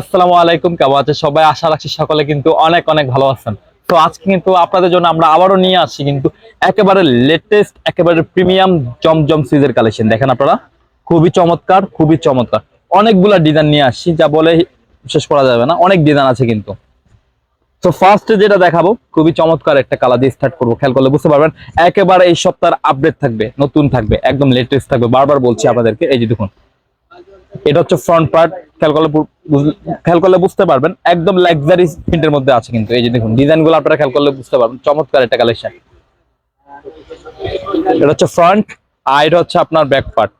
আসসালামু আলাইকুম, কেমন আছে সবাই? আশা রাখছি সকলে কিন্তু অনেক অনেক ভালো আছেন। তো আজকে কিন্তু আপনাদের জন্য আমরা আবারও নিয়ে আসছি কিন্তু একেবারে লেটেস্ট একেবারে প্রিমিয়াম জমজম সিজের কালেকশন দেখেন আপনারা, খুবই চমৎকার খুবই চমৎকার। অনেকগুলা ডিজাইন নিয়ে আসছি, যা বলে শেষ করা যাবে না, অনেক ডিজাইন আছে কিন্তু। তো ফার্স্টে যেটা দেখাবো, খুবই চমৎকার একটা কালার দিয়ে স্টার্ট করব। খেয়াল করলে বুঝতে পারবেন, একেবারে এই সপ্তাহের আপডেট থাকবে, নতুন থাকবে, একদম লেটেস্ট থাকবে। বারবার বলছি আপনাদেরকে, এই যে দেখুন এটা হচ্ছে ফ্রন্ট পার্ট খেয়াল করলে খেয়াল করলে বুঝতে পারবেন। একদম লাক্সারি প্রিন্টের মধ্যে আছে কিন্তু, এই যে দেখুন ডিজাইনগুলো আপনারা খেয়াল করলে বুঝতে পারবেন। চমৎকার একটা কালেকশন এটা হচ্ছে ফ্রন্ট আর এটা হচ্ছে আপনার ব্যাক পার্ট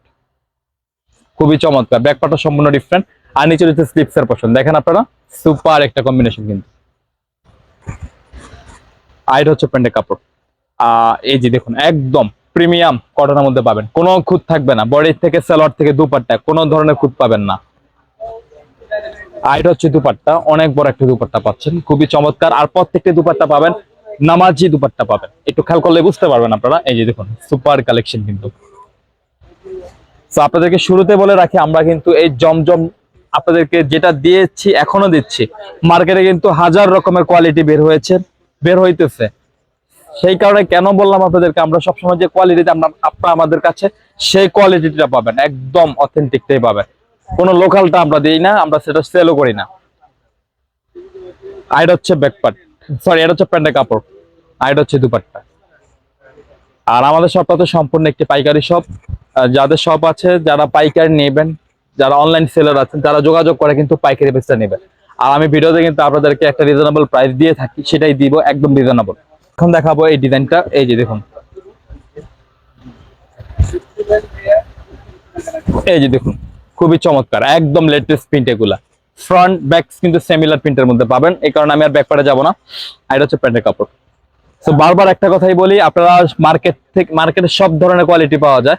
খুবই চমৎকার। ব্যাক পার্টটা সম্পূর্ণ ডিফারেন্ট আর নিচে হচ্ছে স্লিপস এর পছন্দ দেখেন আপনারা সুপার একটা কম্বিনেশন কিন্তু। আর এটা হচ্ছে প্যান্টের কাপড়। এই যে দেখুন, একদম প্রিমিয়াম কটনের মধ্যে পাবেন। কোনো খুঁত থাকবে না। বডি থেকে সালোয়ার থেকে দুপাট্টা, কোনো ধরনের খুঁত পাবেন না। আর এটা হচ্ছে দুপাট্টা, অনেক বড় একটা দুপাট্টা পাচ্ছেন। খুবই চমৎকার। আর প্রত্যেকটি দুপাট্টা পাবেন, নামাজি দুপাট্টা পাবেন। একটু খেয়াল করলে বুঝতে পারবেন আপনারা। এই যে দেখুন, সুপার কালেকশন কিন্তু। তো আপনাদেরকে শুরুতে বলে রাখি, আমরা কিন্তু এই জমজম আপনাদেরকে যেটা দিয়েছি এখনও দিচ্ছি। মার্কেটে কিন্তু হাজার রকমের কোয়ালিটি বের হয়েছে, বের হইতেছে। সেই কারণে কেন বললাম আপনাদেরকে, আমরা সবসময় যে কোয়ালিটিতে আমরা আপনারা আমাদের কাছে, সেই কোয়ালিটিটা পাবেন, একদম অথেন্টিকটাই পাবেন। কোনো লোকালটা আমরা দিই না, আমরা সেটা সেলও করি না। আর হচ্ছে ব্যাকপার্ট সরি এটা হচ্ছে প্যান্টের কাপড়। আর এটা হচ্ছে দুপাট্টা। আর আমাদের শপটা তো সম্পূর্ণ একটি পাইকারি শপ যাদের শপ আছে, যারা পাইকারি নেবেন, যারা অনলাইন সেলার আছেন, তারা যোগাযোগ করে কিন্তু পাইকারি বেচটা নেবেন। আর আমি ভিডিওতে কিন্তু আপনাদেরকে একটা রিজনেবল প্রাইস দিয়ে থাকি, সেটাই দিব একদম রিজনেবল এখন দেখাবো এই ডিজাইনটা। এই যে দেখুন। এই যে দেখুন, খুবই চমৎকার, একদম লেটেস্ট প্রিন্ট এগুলা। ফ্রন্ট ব্যাক কিন্তু সিমিলার প্রিন্টের মধ্যে পাবেন, এই কারণে আমি আর ব্যাক পারে যাব না। এটা হচ্ছে প্যান্টের কাপড়। তো বারবার একটা কথাই বলি, আপনারা মার্কেট থেকে মার্কেটে সব ধরনের কোয়ালিটি পাওয়া যায়।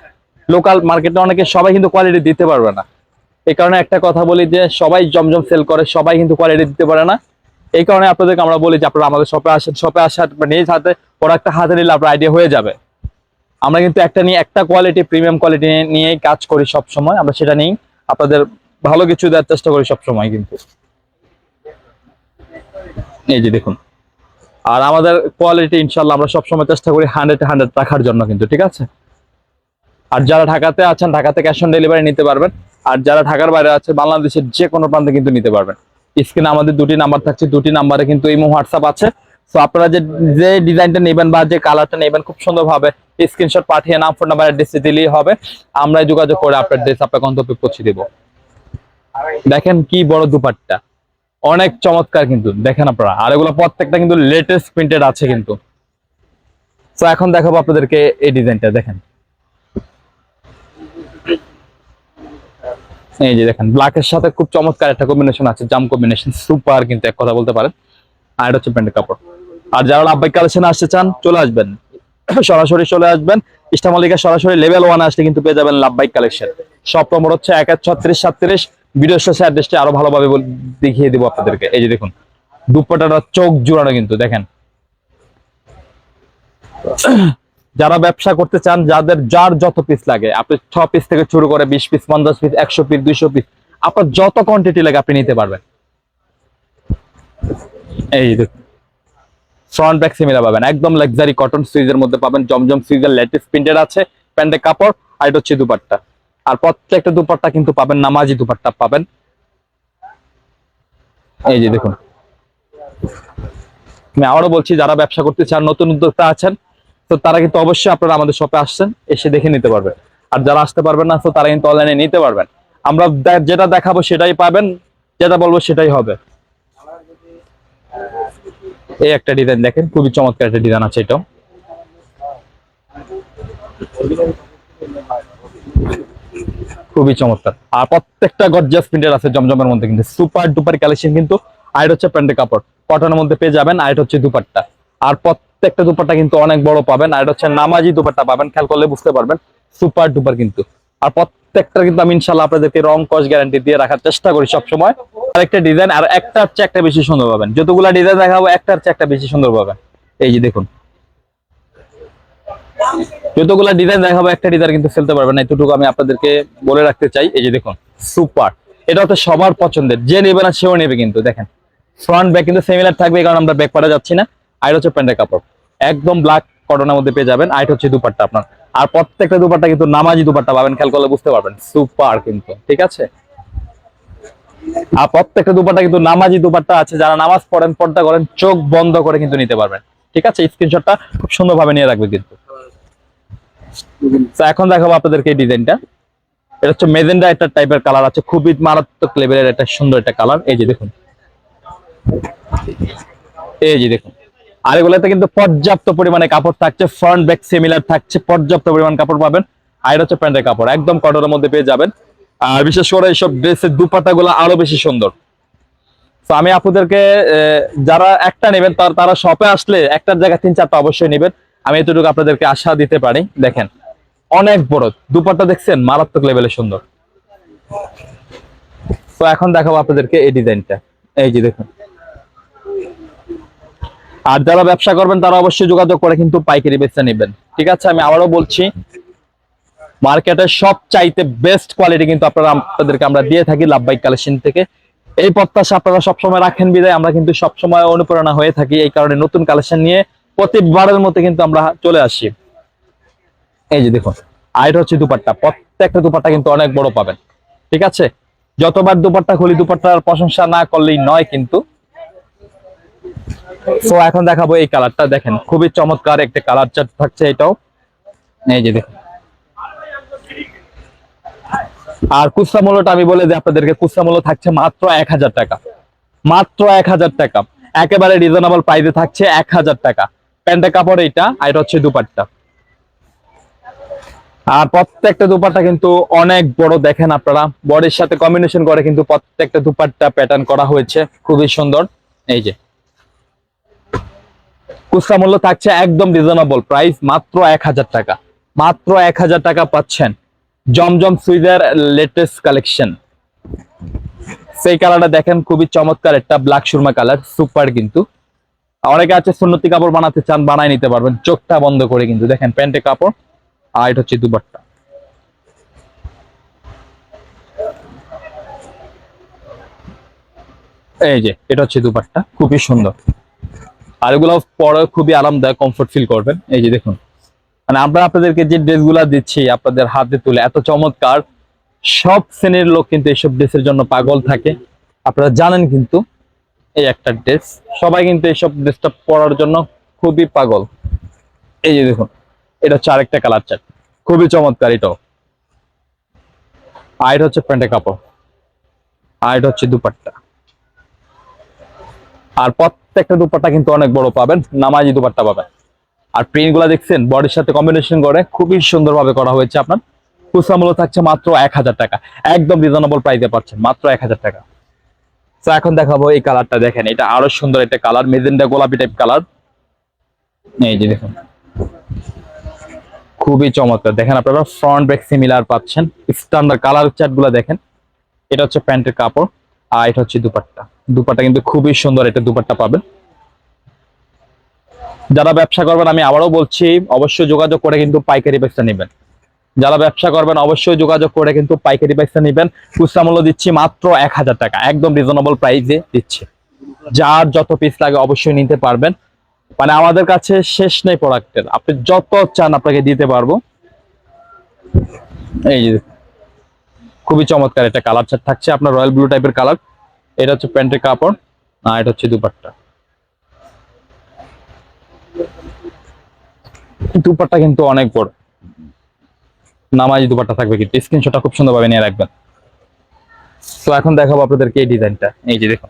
লোকাল মার্কেটে অনেকে সবাই কিন্তু কোয়ালিটি দিতে পারবে না। এই কারণে একটা কথা বলি যে, সবাই জমজম সেল করে, সবাই কিন্তু কোয়ালিটি দিতে পারে না। এই কারণে আপনাদেরকে আমরা বলি যে আপনারা আমাদের শপে আসেন শপে আসার নিজ হাতে প্রোডাক্টটা হাতে নিলে আপনার আইডিয়া হয়ে যাবে। আমরা কিন্তু একটা নিয়ে একটা কোয়ালিটি প্রিমিয়াম কোয়ালিটি নিয়েই কাজ করি সব সময় আমরা সেটা নিয়েই আপনাদের ভালো কিছু দেওয়ার চেষ্টা করি সব সময় কিন্তু। এই যে দেখুন। আর আমাদের কোয়ালিটি ইনশাল্লাহ আমরা সবসময় চেষ্টা করি হান্ড্রেড হান্ড্রেড রাখার জন্য কিন্তু, ঠিক আছে? আর যারা ঢাকাতে আছেন ঢাকাতে ক্যাশ অন ডেলিভারি নিতে পারবেন। আর যারা ঢাকার বাইরে আছে, বাংলাদেশের যে কোনো প্রান্তে কিন্তু নিতে পারবেন। স্ক্রিনে আমাদের দুটি নাম্বার থাকছে, দুটি নাম্বারে কিন্তু ইমো হোয়াটসঅ্যাপ আছে। তো আপনারা যে যে ডিজাইনটা নেবেন বা যে কালারটা নেবেন, খুব সুন্দরভাবে স্ক্রিনশট পাঠিয়ে নাম ফোন নাম্বার অ্যাড্রেস দিলেই হবে। আমরাই যোগাযোগ করে আপনার ড্রেস আপনার গন্তব্যে পৌঁছে দেবো। দেখেন কি বড় দুপাট্টা। অনেক চমৎকার কিন্তু। দেখেন আপনারা, আর এগুলো প্রত্যেকটা কিন্তু লেটেস্ট প্রিন্টেড আছে কিন্তু। তো এখন দেখাবো আপনাদেরকে এই ডিজাইনটা। দেখেন। এই যে দেখেন ব্ল্যাকের সাথে খুব চমৎকার একটা কম্বিনেশন আছে জাম কম্বিনেশন সুপার কিন্তু এক কথা বলতে পারেন। আর এটা হচ্ছে প্যান্টের কাপড়। আর যারা লাভবাই কালেকশন আসতে চান, চলে আসবেন। সরাসরি চলে আসবেন। ইস্টামালিকা সরাসরি লেভেল ওয়ান আসলে কিন্তু পেয়ে যাবেন লাভবাইক কালেকশন সব নম্বর হচ্ছে এক এক ছত্রিশ সাতত্রিশ। ভিডিও শেষে অ্যাড্রেসটি আরও ভালোভাবে দেখিয়ে দিব আপনাদেরকে। এই যে দেখুন, দুপাটাটা চোখ জোড়ানো কিন্তু, দেখেন। যারা ব্যবসা করতে চান, যাদের যার যত পিস লাগে, আপনি ছ পিস থেকে শুরু করে বিশ পিস পঞ্চাশ পিস একশো পিস দুইশো পিস আপনার যত কোয়ান্টিটি লাগে আপনি নিতে পারবেন। এই ফ্রন্ট ব্যাক সিমিলার পাবেন, একদম লাক্সারি কটন সুইজের মধ্যে পাবেন, জমজম সুইজের লেটেস্ট প্রিন্টেড আছে, প্যান্টের কাপড়, আর এটা হচ্ছে দুপাট্টা। আর প্রত্যেকটা দুপাট্টা কিন্তু পাবেন, নামাজি দুপাট্টা পাবেন। এই যে দেখুন। আমি আবারও বলছি, যারা ব্যবসা করতে চান, নতুন উদ্যোক্তা আছেন তো তারা কিন্তু অবশ্যই আপনারা আমাদের শপে আসছেন, এসে দেখে নিতে পারবেন আর যারা আসতে পারবেন না, তো তারা কিন্তু অনলাইনে নিতে পারবেন। আমরা যেটা দেখাবো সেটাই পাবেন, যেটা বলব সেটাই হবে। এই একটা ডিজাইন দেখেন, খুবই চমৎকার একটা ডিজাইন আছে এটাও। খুবই চমৎকার। আর প্রত্যেকটা গর্জিয়াস প্রিন্টের আছে জমজমের মধ্যে কিন্তু। সুপার ডুপার কালেকশন কিন্তু, আর হচ্ছে প্যান্টের কাপড়। কটনের মধ্যে পেয়ে যাবেন, আর হচ্ছে দুপাট্টা। আর প্রত্যেকটা দুপাট্টা কিন্তু অনেক বড় পাবেন, আর এটা হচ্ছে নামাজি দুপাট্টা পাবেন, খেয়াল করলে বুঝতে পারবেন, সুপার ডুপার কিন্তু। আর প্রত্যেকটা কিন্তু আমি ইনশাল্লাহ আপনাদেরকে রং কস গ্যারান্টি দিয়ে রাখার চেষ্টা করি সবসময়। আর একটা ডিজাইন আর একটার চেয়ে একটা বেশি সুন্দর পাবেন। যতগুলা ডিজাইন দেখাবো, একটার চেয়ে একটা বেশি সুন্দর পাবেন। এই যে দেখুন। যতগুলা ডিজাইন দেখাবো, একটা ডিজাইন কিন্তু ফেলতে পারবেন না, এতটুকু আমি আপনাদেরকে বলে রাখতে চাই। এই যে দেখুন, সুপার। এটা হচ্ছে সবার পছন্দের, যে নেবে না সেও নেবে কিন্তু, দেখেন। ফ্রন্ট ব্যাক কিন্তু সিমিলার থাকবে, কারণ আমরা ব্যাক পাড়া যাচ্ছি না। আর হচ্ছে প্যান্টের কাপড়। একদম ব্ল্যাক কটনের মধ্যে পেয়ে যাবেন। আইট হচ্ছে দুপাট্টা আপনার। আর প্রত্যেকটা দুপাট্টা কিন্তু নামাজি দুপাট্টা পাবেন, খেয়াল করলে বুঝতে পারবেন। সুপার কিন্তু, ঠিক আছে? আর প্রত্যেকটা দুপাট্টা কিন্তু নামাজি দুপাট্টা আছে, যারা নামাজ পড়েন, পর্দা করেন, চোখ বন্ধ করে কিন্তু নিতে পারবেন। ঠিক আছে? স্ক্রিনশটটা খুব সুন্দরভাবে নিয়ে রাখবে কিন্তু। এখন দেখাবো আপনাদেরকে এই ডিজাইনটা। এটা হচ্ছে মেজেন্ডা একটা টাইপের কালার আছে, খুবই মারাত্মক লেভেলের একটা সুন্দর একটা কালার এই যে দেখুন। এই যে দেখুন। আর এগুলোতে কিন্তু পর্যাপ্ত পরিমাণে কাপড় থাকছে ফ্রন্ট ব্যাক সিমিলার থাকছে, পর্যাপ্ত পরিমাণ কাপড় পাবেন। আর এটা হচ্ছে প্যান্টের কাপড়, একদম কটনের মধ্যে পেয়ে যাবেন। আর বিশেষ করে এইসব ড্রেসের দুপাটা গুলো আরও বেশি সুন্দর। তো আমি আপনাদেরকে যারা একটা নেবেন, তার, তারা শপে আসলে একটার জায়গায় তিন চারটা অবশ্যই নেবেন। আমি এতটুকু আপনাদেরকে আশা দিতে পারি। দেখেন, অনেক বড়। দুপাট্টা দেখছেন, মারাত্মক লেভেলে সুন্দর। তো এখন দেখাবো আপনাদেরকে এই ডিজাইনটা এই যে দেখুন। আর যারা ব্যবসা করবেন, তারা অবশ্যই যোগাযোগ করে কিন্তু পাইকারি বেচে নেবেন। ঠিক আছে? আমি আবারও বলছি, মার্কেটের সব চাইতে বেস্ট কোয়ালিটি কিন্তু আপনারা আপনাদেরকে আমরা দিয়ে থাকি লাভবাইক কালেকশন থেকে। এই প্রত্যাশা আপনারা সবসময় রাখেন বিদায়। আমরা কিন্তু সবসময় অনুপ্রেরণা হয়ে থাকি এই কারণে নতুন কালেকশন নিয়ে প্রতিবারের মতো কিন্তু আমরা চলে আসি। এই যে দেখুন, আর হচ্ছে দুপাট্টা। প্রত্যেকটা দুপাট্টা কিন্তু অনেক বড় পাবেন। ঠিক আছে? যতবার দুপাট্টা খুলি, দুপাট্টার প্রশংসা না করলেই নয় কিন্তু তো এখন দেখাবো এই কালারটা, দেখেন, খুবই চমৎকার একটা কালার চার্ট থাকছে এটাও। এই যে দেখুন। আর কুচরা মূল্যটা আমি বলে দিই আপনাদেরকে কুচরা মূল্য থাকছে মাত্র এক হাজার টাকা। মাত্র এক হাজার টাকা। একেবারে রিজনেবল প্রাইসে থাকছে এক হাজার টাকা। প্যান্টের কাপড় এইটা, আর এটা হচ্ছে দুপাট্টা। আর প্রত্যেকটা দুপাট্টা কিন্তু অনেক বড়, দেখেন আপনারা, বডির সাথে কম্বিনেশন করে কিন্তু প্রত্যেকটা দুপাট্টা প্যাটার্ন করা হয়েছে। খুবই সুন্দর। এই যে। খুচরা মূল্য থাকছে একদম রিজনেবল প্রাইস মাত্র এক হাজার টাকা। মাত্র এক হাজার টাকা পাচ্ছেন জমজম সুইজার লেটেস্ট কালেকশন সেই কালারটা দেখেন, খুবই চমৎকার, একটা ব্ল্যাক সুরমা কালার সুপার কিন্তু। অনেকে আছে সুন্নতি কাপড় বানাতে চান বানাই নিতে পারবেন, চোখটা বন্ধ করে কিন্তু। দেখেন প্যান্টে কাপড়, আর এটা হচ্ছে দুপাট্টা। এই যে, এটা হচ্ছে দুপাট্টা, খুবই সুন্দর। আর এগুলো পরে খুবই আরামদায়ক কমফোর্ট ফিল করবেন। এই যে দেখুন। মানে আমরা আপনাদেরকে যে ড্রেসগুলো দিচ্ছি, আপনাদের হাতে তুলে, এত চমৎকার। সব শ্রেণির লোক কিন্তু এইসব ড্রেসের জন্য পাগল থাকে। আপনারা জানেন কিন্তু এই একটা ড্রেস। সবাই কিন্তু এইসব ড্রেসটা পরার জন্য খুবই পাগল। এই যে দেখুন, এটা হচ্ছে আরেকটা কালার চার্ট খুবই চমৎকার এটাও। আর এটা হচ্ছে প্যান্টের কাপড়। আর এটা হচ্ছে দুপাট্টা। আর প্রত্যেকটা দুপাট্টা কিন্তু অনেক বড় পাবেন, নামাজি দুপাট্টা পাবেন। আর প্রিন্টগুলা দেখছেন বডির সাথে কম্বিনেশন করে খুবই সুন্দরভাবে করা হয়েছে আপনার। খুচরা মূল্য থাকছে মাত্র এক হাজার টাকা। একদম রিজনেবল প্রাইসে পাচ্ছেন, মাত্র এক হাজার টাকা। তো এখন দেখাবো এই কালারটা দেখেন, এটা আরও সুন্দর একটা কালার মেজেন্ডা গোলাপি টাইপ কালার এই যে দেখুন। খুবই চমৎকার। দেখেন আপনারা ফ্রন্ট ব্যাক সিমিলার পাচ্ছেন। স্ট্যান্ডার্ড কালার চার্টগুলো দেখেন। এটা হচ্ছে প্যান্টের কাপড়। আর এটা হচ্ছে দুপাট্টা। দুপাট্টা কিন্তু খুবই সুন্দর এটা দুপাট্টা পাবেন। যারা ব্যবসা করবেন, আমি আবারও বলছি, অবশ্যই যোগাযোগ করে কিন্তু পাইকারি ব্যবসা নেবেন। যারা ব্যবসা করবেন, অবশ্যই যোগাযোগ করে কিন্তু পাইকারি ব্যবসা নেবেন। খুচরা মূল্য দিচ্ছি মাত্র এক হাজার টাকা, একদম রিজনেবল প্রাইসে দিচ্ছে। যার যত পিস লাগে অবশ্যই নিতে পারবেন। মানে আমাদের কাছে শেষ নেই প্রোডাক্টের আপনি যত চান আপনাকে দিতে পারব। এই যে খুবই চমৎকার একটা কালার চার্ট থাকছে, আপনার রয়্যাল ব্লু টাইপের কালার। এটা হচ্ছে প্যান্টের কাপড়, আর এটা হচ্ছে দুপাট্টা। দুপাট্টা কিন্তু অনেক বড়। নামাজি দুপাট্টা থাকবে কিন্তু স্ক্রিনশটটা খুব সুন্দরভাবে নিয়ে রাখবেন। তো এখন দেখাবো আপনাদেরকে এই ডিজাইনটা। এই যে দেখুন।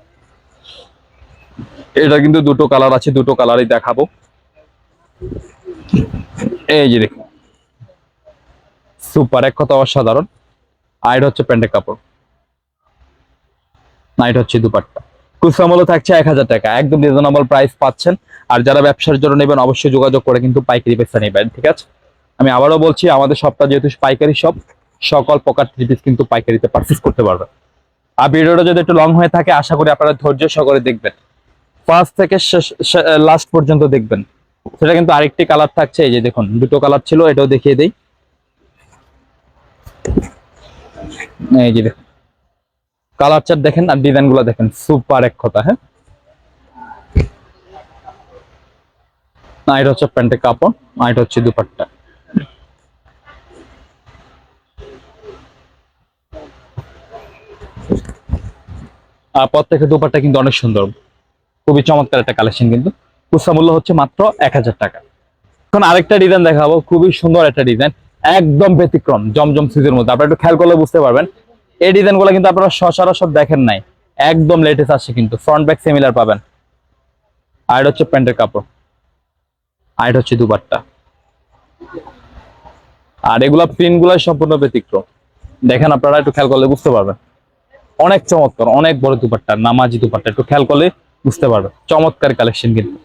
এটা কিন্তু দুটো কালার আছে, দুটো কালারই দেখাবো। এই যে দেখুন। সুপার, এক কথা অসাধারণ। আর হচ্ছে প্যান্টের কাপড়। না এটা হচ্ছে দুপাট্টা। খুচরা মূল্য থাকছে এক হাজার টাকা। একদম রিজনেবল প্রাইস পাচ্ছেন। আর যারা ব্যবসার জন্য নেবেন, অবশ্যই যোগাযোগ করে কিন্তু পাইকারি ব্যবসা নেবেন, ঠিক আছে? আমি আবারও বলছি, আমাদের সবটা যেহেতু পাইকারি সব সকল প্রকার থ্রি পিস কিন্তু পাইকারিতে পারচেস করতে পারবেন। আর ভিডিওটা যদি একটু লং হয়ে থাকে, আশা করি আপনারা ধৈর্য সহকারে দেখবেন। ফার্স্ট থেকে লাস্ট পর্যন্ত দেখবেন। সেটা কিন্তু আরেকটি কালার থাকছে, এই যে দেখুন, দুটো কালার ছিল, এটাও দেখিয়ে দেই। এই যে দেখুন। কালার চার্ট দেখেন আর ডিজাইনগুলো দেখেন। সুপার এক কথা হ্যাঁ? না হচ্ছে প্যান্টের কাপড় এটা হচ্ছে দুপাট্টা। আর প্রত্যেকের দুপাট্টা কিন্তু অনেক সুন্দর। খুবই চমৎকার একটা কালেকশন কিন্তু। খুচরা মূল্য হচ্ছে মাত্র এক হাজার টাকা। এখন আরেকটা ডিজাইন দেখাবো। খুবই সুন্দর একটা ডিজাইন একদম ব্যতিক্রম, জমজম সিজের মধ্যে। আপনারা একটু খেয়াল করলে বুঝতে পারবেন। এই ডিজাইনগুলো কিন্তু আপনারা সচরাচর দেখেন নাই। একদম লেটেস্ট আসছে কিন্তু। ফ্রন্ট ব্যাক সিমিলার পাবেন। আর হচ্ছে প্যান্টের কাপড়। আর হচ্ছে দুবারটা আর এগুলা প্রিন্টগুলা সম্পূর্ণ ব্যতিক্রম। দেখেন আপনারা একটু খেয়াল করলে বুঝতে পারবেন। অনেক চমৎকার, অনেক বড় দুপাট্টা, নামাজি দুপাট্টা। একটু খেয়াল করলে বুঝতে পারবেন। চমৎকার কালেকশন কিন্তু।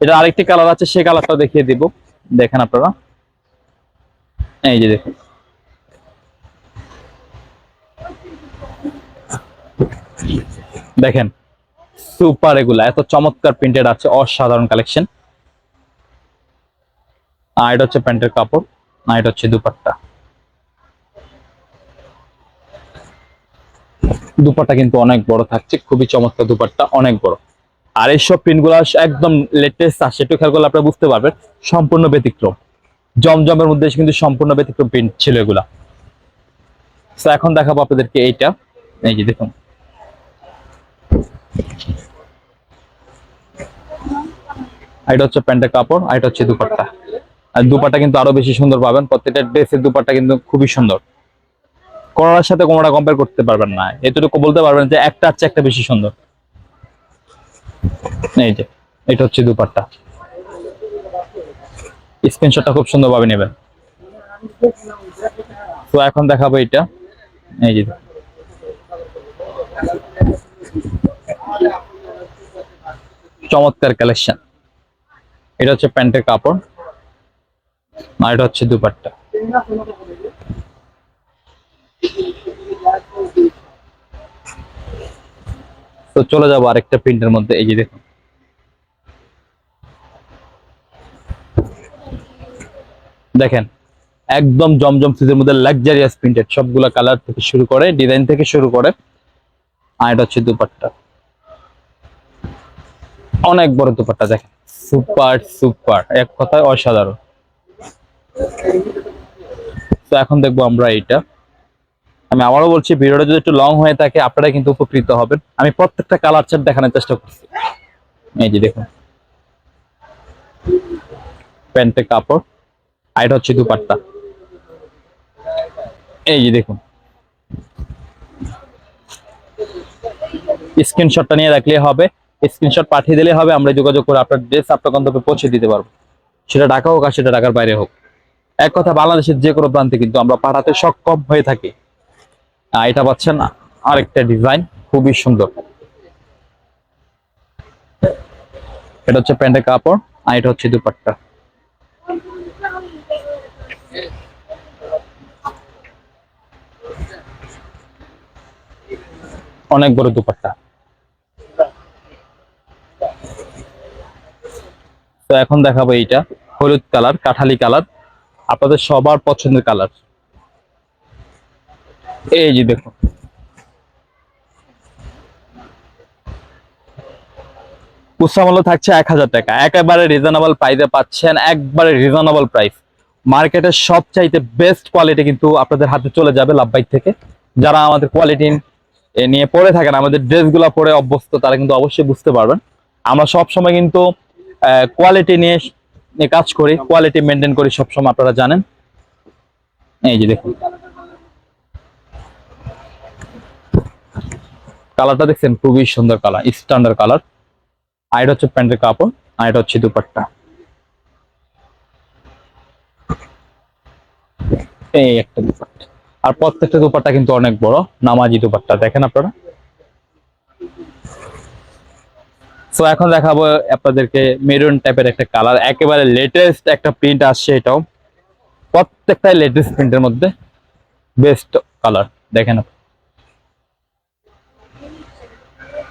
এটা আরেকটি কালার আছে সেই কালারটা দেখিয়ে দিব। দেখেন আপনারা। এই যে দেখুন। দেখেন সুপার এগুলা, এত চমৎকার প্রিন্টেড আছে, অসাধারণ কালেকশন আর এটা হচ্ছে প্যান্টের কাপড়, আর এটা হচ্ছে দুপাট্টা। দুপাট্টা কিন্তু অনেক বড় থাকছে, খুবই চমৎকার দুপাট্টা, অনেক বড়। আর এইসব প্রিন্টগুলো একদম লেটেস্ট আসছে একটু খেয়াল করলে আপনারা বুঝতে পারবেন, সম্পূর্ণ ব্যতিক্রম। জমজমের মধ্যে কিন্তু সম্পূর্ণ ব্যতিক্রম প্রিন্ট ছিল এগুলা। তো এখন দেখাবো আপনাদেরকে এইটা। এই যে দেখুন। এটা হচ্ছে প্যান্টের কাপড়, আর এটা হচ্ছে দুপাট্টা। আর দুপাট্টা কিন্তু আরও বেশি সুন্দর পাবেন। প্রত্যেকটা ড্রেসের দুপাট্টা কিন্তু খুবই সুন্দর। কোনোটার সাথে কোনোটা কম্পেয়ার করতে পারবেন না। এতটুকু বলতে পারবেন যে একটা হচ্ছে একটা বেশি সুন্দর। এই যে, এটা হচ্ছে দুপাট্টা। স্ক্রিনশটটা খুব সুন্দর ভাবে নেবেন। তো এখন দেখাবো এটা এই যে। চমৎকার কালেকশন এটা হচ্ছে প্যান্টের কাপড়। আর এটা হচ্ছে দুপাট্টা। তো চলে যাব আরেকটা প্রিন্টের মধ্যে। এই যে দেখুন। দেখেন, একদম জমজম সিজের মধ্যে লাক্সারিয়াস প্রিন্টেড সবগুলা কালার থেকে শুরু করে ডিজাইন থেকে শুরু করে। আর এটা হচ্ছে দুপাট্টা। অনেক বড় দুপাট্টা, দেখেন। সুপার সুপার এক কথায় অসাধারণ। তো এখন দেখব আমরা এইটা। আমি আবারও বলছি, ভিডিওটা যদি একটু লং হয়ে থাকে আপনারা কিন্তু উপকৃত হবেন। আমি প্রত্যেকটা কালার চার্ট দেখানোর চেষ্টা করছি। এই যে দেখুন। প্যান্টের কাপড়। আর এটা হচ্ছে দুপাট্টা। এই যে দেখুন। স্ক্রিনশটটা নিয়ে রাখলে হবে। স্ক্রিনশট পাঠিয়ে দিলে হবে। আমরা যোগাযোগ করে আপনার ড্রেস আপনার গন্তব্যে পৌঁছে দিতে পারব। সেটা ঢাকা হোক আর সেটা ঢাকার বাইরে হোক। এক কথা, বাংলাদেশের যে কোনো প্রান্তে কিন্তু আমরা পাঠাতে সক্ষম হয়ে থাকি। এটা পাচ্ছেন আরেকটা ডিজাইন খুবই সুন্দর। এটা হচ্ছে প্যান্টের কাপড় আর এটা হচ্ছে দুপাট্টা। অনেক বড় দুপাট্টা। তো এখন দেখাবো এইটা, হলুদ কালার, কাঠালি কালার, আপনাদের সবার পছন্দের কালার। এই যে দেখুন। মূল্য থাকছে এক হাজার টাকা। একেবারে রিজনেবল প্রাইসে পাচ্ছেন, একবারে রিজনেবল প্রাইস মার্কেটের সবচাইতে বেস্ট কোয়ালিটি কিন্তু আপনাদের হাতে চলে যাবে লাভবাইক থেকে। যারা আমাদের কোয়ালিটি নিয়ে পড়ে থাকেন, আমাদের ড্রেসগুলো পরে অভ্যস্ত, তারা কিন্তু অবশ্যই বুঝতে পারবেন। আমরা সব সময় কিন্তু কোয়ালিটি নিয়ে নিয়ে কাজ করি কোয়ালিটি মেনটেন করি সবসময়, আপনারা জানেন। এই যে দেখুন। কালারটা দেখছেন, খুবই সুন্দর কালার স্ট্যান্ডার্ড কালার। আর এটা হচ্ছে প্যান্টের কাপড়, আর এটা হচ্ছে দুপাট্টা। এই একটা দুপাট্টা। আর প্রত্যেকটা দুপাট্টা কিন্তু অনেক বড়, নামাজি দুপাট্টা, দেখেন আপনারা? সো এখন দেখাবো আপনাদেরকে মেরুন টাইপের একটা কালার একেবারে লেটেস্ট একটা প্রিন্ট আসছে এটাও। প্রত্যেকটাই লেটেস্ট প্রিন্টের মধ্যে বেস্ট কালার দেখেন।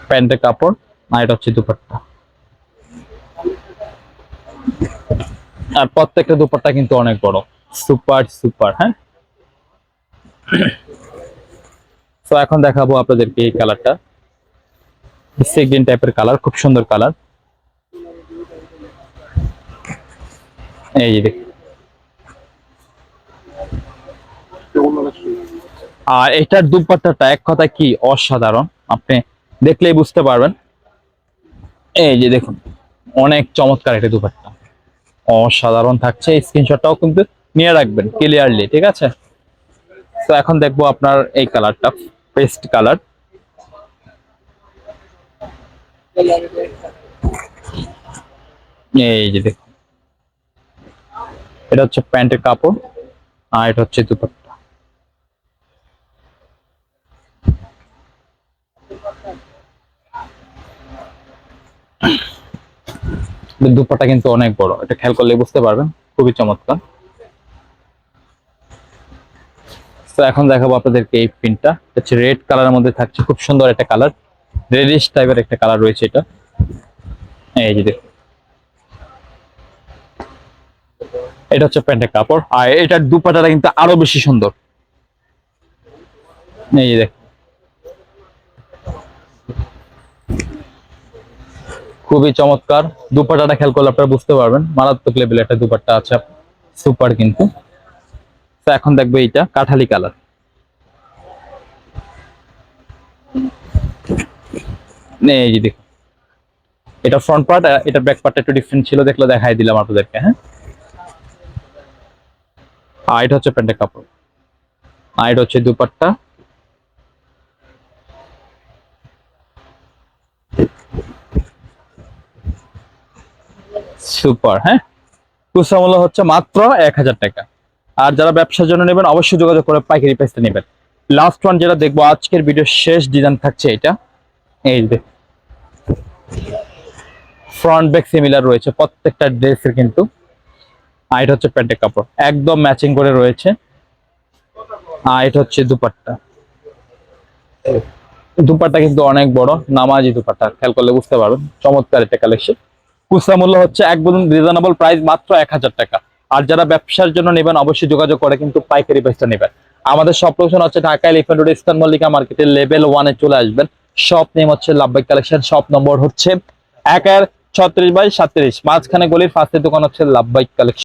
প্যান্টের কাপড়, আর এটা হচ্ছে দুপাট্টা। আর প্রত্যেকটা দুপাট্টা কিন্তু অনেক বড়। সুপার সুপার হ্যাঁ? তো এখন দেখাবো আপনাদেরকে এই কালারটা গ্রিন টাইপের কালার খুব সুন্দর কালার এই যে দেখুন। আর এটার দুপাট্টাটা এক কথা কি অসাধারণ, আপনি দেখলেই বুঝতে পারবেন। এই যে দেখুন, অনেক চমৎকার একটা দুপাট্টা। অসাধারণ থাকছে স্ক্রিনশটটাও কিন্তু নিয়ে রাখবেন ক্লিয়ারলি ঠিক আছে? তো এখন দেখব আপনার এই কালারটা, পেস্ট কালার। এই যে দেখুন। এটা হচ্ছে প্যান্টের কাপড়, আর এটা হচ্ছে দুপাট্টা। দুপাট্টা কিন্তু অনেক বড়, এটা খেয়াল করলে বুঝতে পারবেন, খুবই চমৎকার। তো এখন দেখাবো আপনাদেরকে এই প্রিন্টটা হচ্ছে রেড কালারের মধ্যে থাকছে, খুব সুন্দর একটা কালার রেডিশ টাইপের একটা কালার রয়েছে এটা। এই যে দেখুন। এটা হচ্ছে প্যান্টের কাপড়। আর এটার দুপাটাটা কিন্তু আরও বেশি সুন্দর। এই যে দেখ খুবই চমৎকার। দুপাটাটা খেয়াল করলে আপনারা বুঝতে পারবেন। মারাত্মক লেভেল একটা দুপাট্টা আছে। সুপার কিন্তু। তো এখন দেখব এইটা, কাঠালি কালার এই দেখুন এটা ফ্রন্ট পার্ট এটা ব্যাক পার্টটা একটু ডিফারেন্ট ছিল, দেখলে দেখাই দিলাম আপনাদেরকে হ্যাঁ? আর এটা হচ্ছে প্যান্টের কাপড়। আর এটা হচ্ছে দুপাট্টা। সুপার হ্যাঁ? মূল্য হচ্ছে মাত্র এক হাজার টাকা। আর যারা ব্যবসার জন্য নেবেন, অবশ্যই যোগাযোগ করে পাইকারি প্রাইসে নেবেন। লাস্ট ওয়ান যেটা দেখব, আজকের ভিডিও শেষ ডিজাইন থাকছে এটা। এই যে ফ্রন্ট ব্যাক সিমিলার রয়েছে, প্রত্যেকটা ড্রেসের কিন্তু। আর এটা হচ্ছে প্যান্টের কাপড়, একদম ম্যাচিং করে রয়েছে। আর এটা হচ্ছে দুপাট্টা। দুপাট্টা কিন্তু অনেক বড়, নামাজি দুপাট্টা, খেয়াল করলে বুঝতে পারবেন। চমৎকার একটা কালেকশন খুচরা মূল্য হচ্ছে একদম রিজনেবল প্রাইস মাত্র এক হাজার টাকা। আর যারা ব্যবসার জন্য নেবেন, অবশ্যই যোগাযোগ করে কিন্তু পাইকারি প্রাইসটা নেবেন। আমাদের সব লোকেশন হচ্ছে ঢাকা এলিফেন্ট রোড ইস্তান মল্লিকা মার্কেটের লেভেল ওয়ানে চলে আসবেন। সব নেম হচ্ছে লাভবাই কালেকশন সব নম্বর হচ্ছে এক আর ছত্রিশ বাই সাতত্রিশ। মাঝখানে গলির ফার্স্টের দোকান হচ্ছে লাভবাই কালেকশন